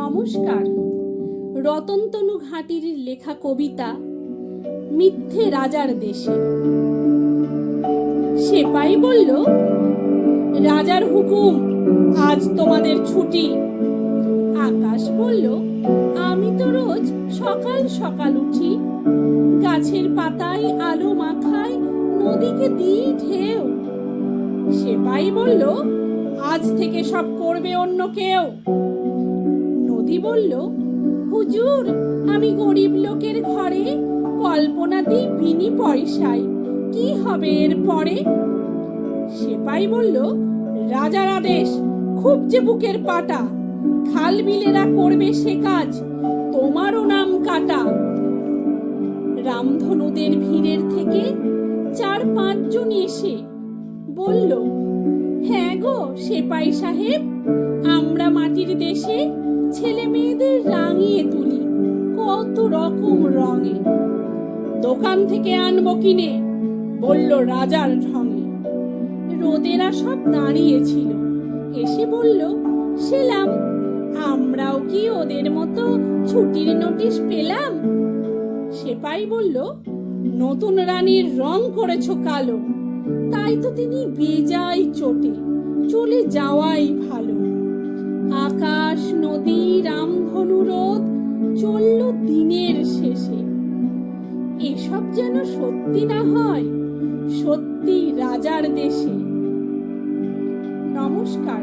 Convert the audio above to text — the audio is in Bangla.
নমস্কার। রতনতনু ঘাটির লেখা কবিতা মিথ্যে রাজার দেশে। সেপাই বলল, রাজার হুকুম, আজ তোমাদের ছুটি। আকাশ বলল, আমি তো রোজ সকাল সকাল উঠি। গাছের পাতায় আলো মাখায় নদীকে দিই ঢেউ। সেপাই বলল, আজ থেকে সব করবে অন্য কেউ। নদী বলল, হুজুর, আমি গরিব লোকের ঘরে কল্পনা দিই বিনি পয়সায়। কি হবে এর পরে? সেপাই বলল, রাজার আদেশ, খুব যে বুকের পাটা। খাল বিলেরা করবে সে কাজ, তোমারও নাম কাটা। রামধনুদের ভিড়ের থেকে চার পাঁচজন এসে বলল হ্যাঁ গো, সেপাই সাহেব, আমরা মাটির দেশে ছেলে মেয়েদের রাঙিয়ে তুলি, কত রকম রঙে। দোকান থেকে আনব কিনে, বলল রাজার ঢঙে। রোদেরা সব দাঁড়িয়েছিল এসে বলল, সেলাম, আমরাও কি ওদের মতো ছুটির নোটিশ পেলাম? সেপাই বলল, নতুন রানীর রং করেছ কালো। তাই তো তিনি বেজায় চোটে, চলে যাওয়াই ভালো। নদী রামধনু রোদ চলল দিনের শেষে। এসব যেন সত্যি না হয়, সত্যি রাজার দেশে। নমস্কার।